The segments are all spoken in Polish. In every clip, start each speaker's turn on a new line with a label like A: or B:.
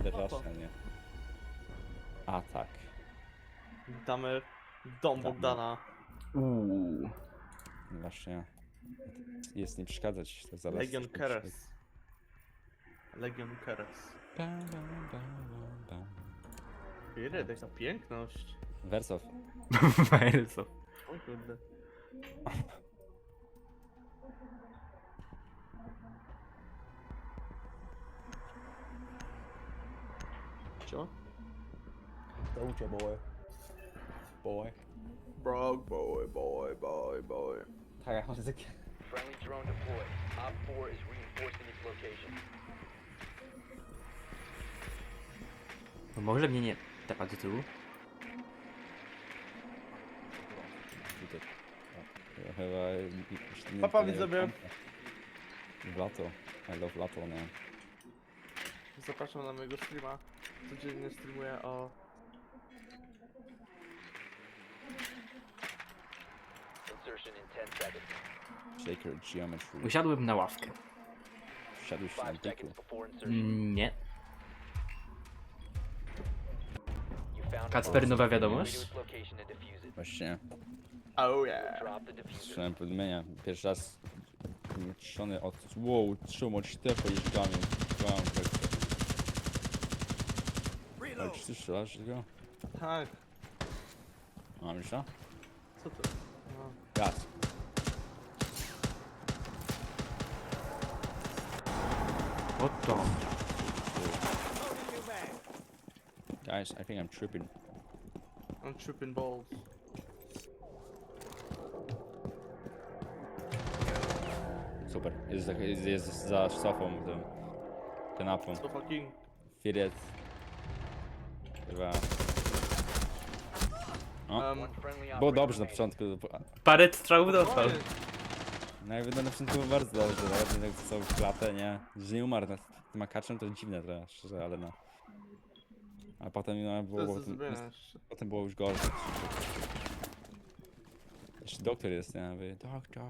A: Ale
B: No to.
A: raczej nie. A tak.
B: Witamy dom
A: Witamy.
B: Bogdana.
A: Uuu. Właśnie. Jest nie przeszkadzać. To zaraz
B: Legion
A: coś
B: Keres. Legion Keres.
A: Bam, bam, bam, bam, bam.
B: Ile taka piękność.
A: Wersow.
C: Bardzo.
B: O kurde. Co?
A: Don't you boy. Boy.
B: Bro, boy, boy, boy, boy.
A: Tak, język.
D: Friendly drone deployed. Op 4 is reinforcing its location.
C: No może mnie nie tapa do tyłu?
A: Tutaj. O, Chyba... już nie-
B: Papa,
A: nie
B: widzowie.
A: W lato. I love lato, nie?
B: Zapraszam na mojego streama. Codziennie streamuję o...
D: Insertion in 10 seconds.
A: Shaker Geometry.
C: Usiadłem na ławkę.
A: Wsiadłeś na
D: 5
A: biku.
D: seconds before insertion.
C: Mm, Nie.
D: You found a
C: Kacper, nowa wiadomość?
D: to its location and defuse it.
A: Właśnie.
B: Oh yeah.
D: Drop the diffuser.
A: Słyszałem powiadomienia. Pierwszy raz trzony od... Wow, trzymał cztery jeźdźgami. Wow, tak. Ale czy ty strzelasz go?
B: Tak.
A: A, myślisz? no?
B: Co to? No.
A: Gaz.
C: Oto.
A: Guys, I think I'm tripping.
B: I'm tripping balls.
A: Super. Jest, za- jest, jest za sofą, tym kanapą.
B: So fucking...
A: Firet. Chyba. O,
B: Um,
A: było dobrze na początku.
C: Parę strzałów dostał.
B: oj,
A: Nawet na początku było bardzo dobrze, nawet tak co w klatę, nie? Że nie umarł nad tym akaczem, to dziwne trochę, szczerze, ale no. A potem no, było,
B: jest
A: potem, potem było już gorzej. Jeszcze doktor jest, nie? Wy, doktor,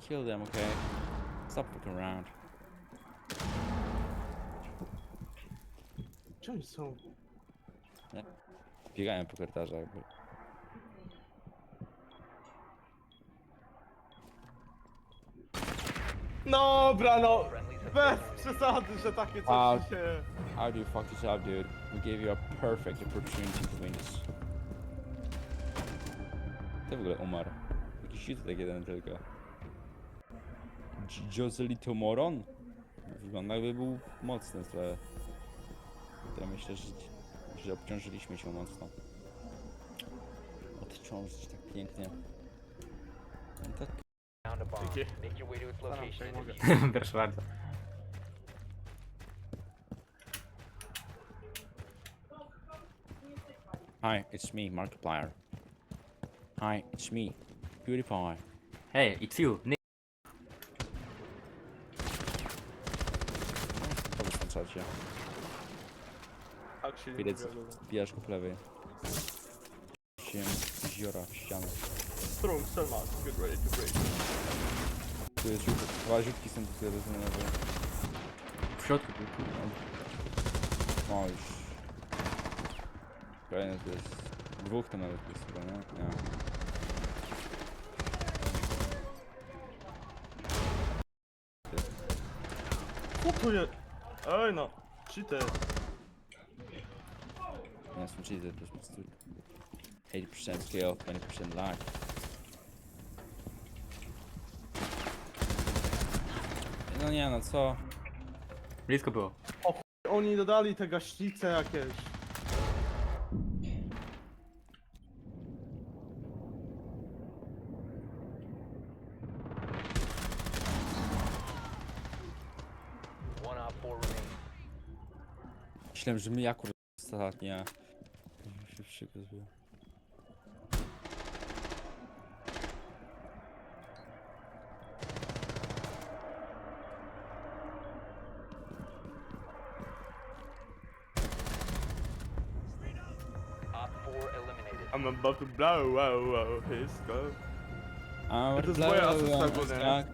A: kill them, okay? Stop fucking around.
B: Gdzie oni są?
A: Biegają po korytarzach. jakby.
B: No!
D: Have
B: Bez przesady, że takie
A: A.
B: coś się...
A: How do you fuck this up, dude? We gave you a perfect opportunity to win this. Kto w ogóle umarł? Jakiś youtuber jeden tylko. Joselito Moron? Wygląda jakby był mocny trochę. To myślę, że, że obciążyliśmy się mocno. Odciążyć tak pięknie. No tak.
D: Found a bomb.
B: Dzięki.
D: Make your way to its
B: Staram
D: location
B: się,
D: and
B: mogę.
D: defuse it.
C: Proszę bardzo.
A: Hi, it's me, Markiplier. Hi, it's me, PewDiePie.
C: Hej, it's you. Nie.
A: Powiedz na czacie.
B: Tak się
A: Widać,
B: mówi,
A: bijasz go po lewej. Się ziora w ścianę.
B: Strong Selmas, get ready to break.
A: Tu jest rzut, dwa rzutki są tutaj do zmiany.
C: W środku był kurwa.
A: No już. Kolejny to jest. Dwóch to nawet jest chyba, nie? Nie.
B: Co to jest? Ej no! Cheater!
A: Cheaty, to jest po prostu 80% skill, 20% luck. No nie no, co?
C: Blisko było.
B: Oni dodali te gaśnice jakieś.
D: One op 4 remaining.
A: Myślałem, że my akurat ostatnia. Się przykazuje.
D: Op 4 eliminated.
B: I'm about to blow, wow, wow, his go.
A: A,
B: To jest moja asysta
A: tak.
B: ogólnie.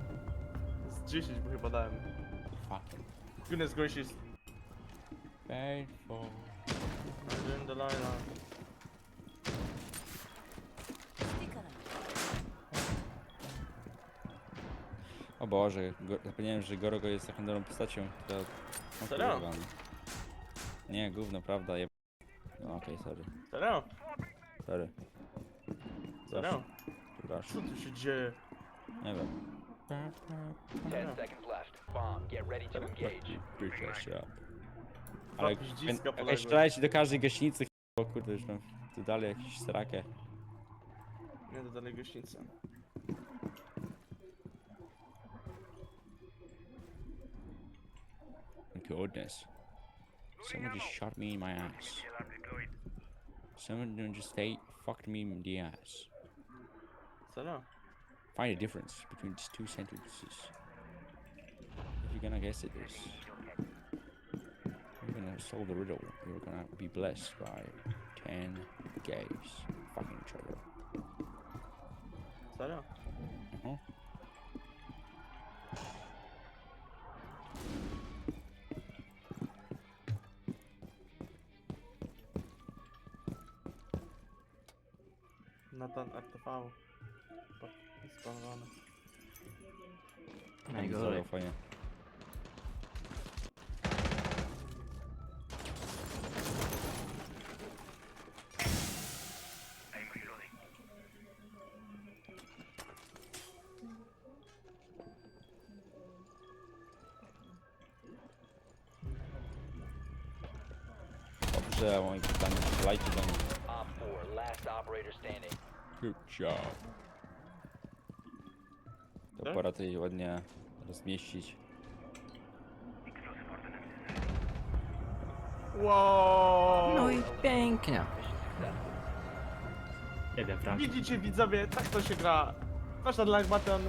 B: 10, bo chyba dałem.
A: Fucking
B: Goodness gracious.
A: faithful.
B: Jeden do Laila.
A: Boże, go, zapomniałem, że Gorogo jest taką dobrą postacią, która... o
B: Serio?
A: kurwa, no. Nie, gówno, prawda, je... No okej, sorry.
B: Serio?
A: Sorry.
B: Serio? Co tu się dzieje?
A: Nie wiem.
D: 10 seconds left. Bomb. Get ready to engage.
A: Ale jak
B: poległy.
A: strzelajcie do każdej gaśnicy, o kurde, już mam tu dalej jakieś srakę.
B: Nie do dalej gościńca.
A: Goodness. Someone just shot me in my ass. Someone just ate, fucked me in the ass.
B: Serio?
A: Find a difference between these two sentences. If you're gonna guess it is. You're gonna solve the riddle. You're gonna be blessed by 10 gays fucking each other.
B: Serio?
A: Uh-huh.
B: Natan RTV. Spawnowane.
C: Najgorzej.
A: Zero, fajnie. Dobrze, moi pytania, lajcie do mnie.
D: Op 4, last operator standing.
A: Good job. To
B: Tak?
A: pora tutaj ładnie rozmieścić.
B: Wow!
C: No i pięknie. Jeden frank.
B: Widzicie widzowie, tak to się gra. Masz na like button.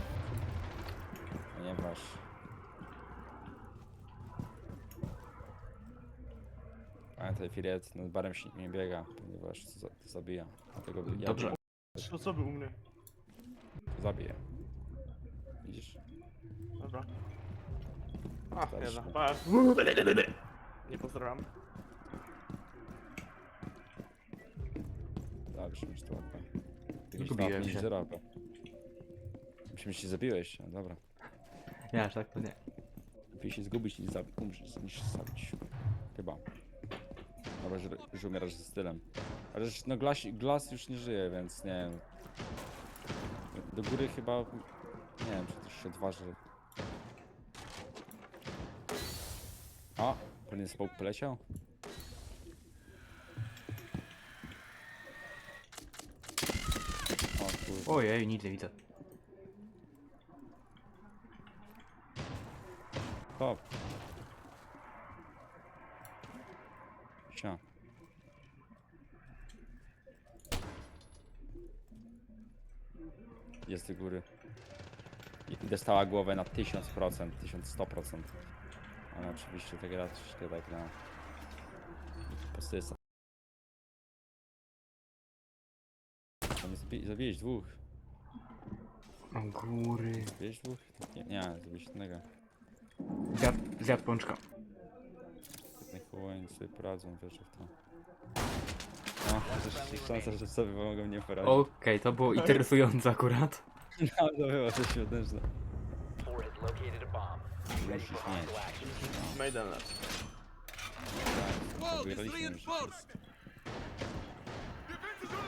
A: Ponieważ... Pamiętaj, Firet, nad barem się nie biega, ponieważ to, za- zabija. Dlatego ja
C: Dobrze.
B: Trzy osoby u mnie.
A: zabiję. Widzisz?
B: Dobra. A,
A: Dobrze.
B: jedna. Patrz. Nie pozdrawiam.
A: Dobrze, już to łapę.
C: Zgubiłem się.
A: Zerapę. Myślałem, że się zabiłeś, no dobra.
C: Ja aż tak to nie.
A: Lepiej się zgubić niż zabić, umrzeć, niż zabić. Chyba. Dobra, że, że umierasz ze stylem. Ale że, no glas, glas już nie żyje, więc nie wiem. Do góry chyba... Nie wiem, czy też się odważy. A! Pewnie smoke poleciał? O kurde.
C: Ojej, nic nie widzę.
A: Hop. Jest do góry. I dostała głowę na 1000%, 1100%. Ale oczywiście ta gra troszkę tak na... Postysa. Nie zabi zabiłeś dwóch.
C: O góry.
A: Zabiłeś dwóch? Nie, nie zabiłeś jednego.
C: Zjadł, zjadł pączka.
A: Niech połowę sobie poradzą, wiesz, w to. No, chociaż szansa, że sobie mogą nie poradzić.
C: Okej, to było interesujące akurat.
A: No, to było coś świąteczne.
D: 4 has located a bomb. Be ready for
A: Musisz
D: hostile action.
B: Maiden left.
A: Wygraliśmy już.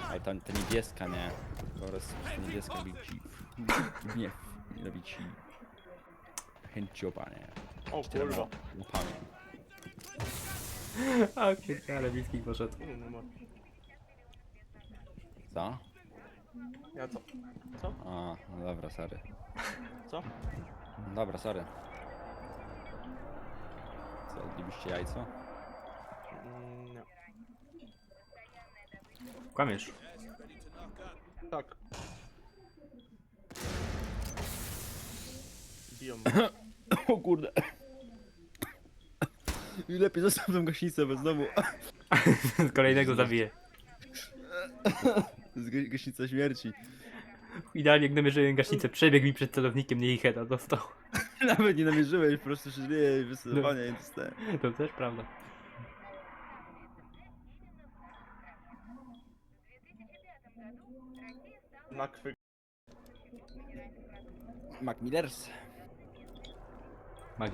A: Ale ta, ta niebieska, nie? Ta niebieska robi ci... Gniew. Robi ci... Chęcioba, nie?
B: O kurwa.
A: łapami.
C: Okej, ale bliski poszedł.
B: Inny numer.
A: Co?
B: Ja co? Co?
A: A, no dobra, sorry.
B: Co?
A: Dobra, sorry. Co, odlibyście jajco?
B: Mm, nie.
C: Kłamiesz.
B: Tak. Biją mnie.
A: O kurde. I lepiej zostaw tą gaśnicę, bo znowu...
C: Kolejnego zabiję.
A: To jest ga- gaśnica śmierci.
C: Idealnie jak namierzyłem gaśnicę, przebiegł mi przed celownikiem, nie ich heada dostał.
A: Nawet nie namierzyłeś, po prostu się dzieje i wysyłanie i dostałem.
C: To też prawda.
B: Na kwy...
A: Mac Millers.
C: Mac-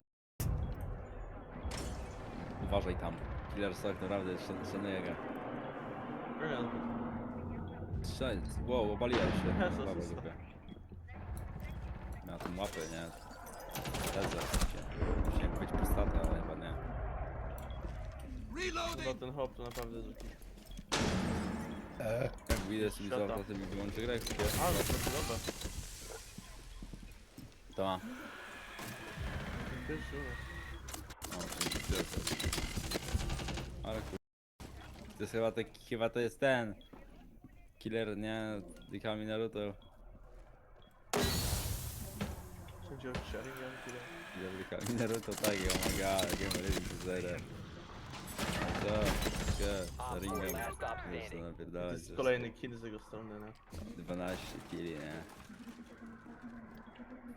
A: Uważaj tam. Killers tak naprawdę szan- szanuję go. Strzelaj, wow, obaliłem się.
B: Jezus.
A: lubię. Miał tą łapę, nie? Tezę, się. Musiałem być postata, ale chyba nie.
B: Chyba ten hop to naprawdę jest jakiś...
A: Jak widać, mi
B: Świata.
A: za to mi wyłączy grę.
B: Ale to dobra.
A: To ma.
B: Pierwszy
A: O, czyli tyle to. Ale kur... To jest chyba taki, chyba to jest ten. Killer, nie? Dikami Naruto.
B: Wszędzie od Sharingan, tyle.
A: Ja Dikami Naruto, tak, oh my god, game ready to say that. Co? Co? Sharingan. Jest to.
B: To
A: napierdalać.
B: jest kolejny kill z jego strony, nie?
A: 12 killi, nie?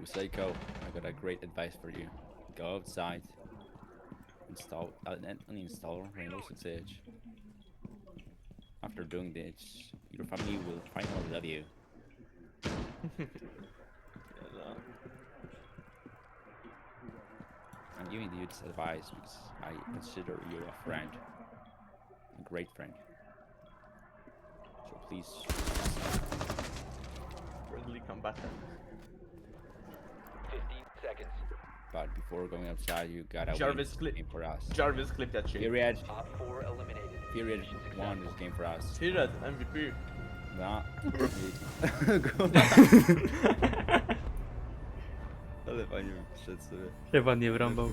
A: Useiko, I got a great advice for you. Go outside, install, uh, un- uninstall Rainbow Six Siege. After doing this, your family will finally love you. I'm giving you this advice because I consider you a friend, a great friend. So please,
B: Friendly combatant.
D: 15 seconds.
A: But before going outside, you gotta
B: Jarvis
A: win
B: clip-
A: game for us.
B: Jarvis clip that shit.
A: Period.
D: Op 4 eliminated.
A: Period.
D: Mission
A: One
D: successful.
A: this game for us.
B: Period, MVP.
A: No. Ale fajnie mi przyszedł sobie.
C: Chyba nie wrąbał.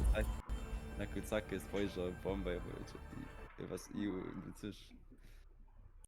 A: Na kucakę spojrzał bombę i powiedział i, i was i no cóż.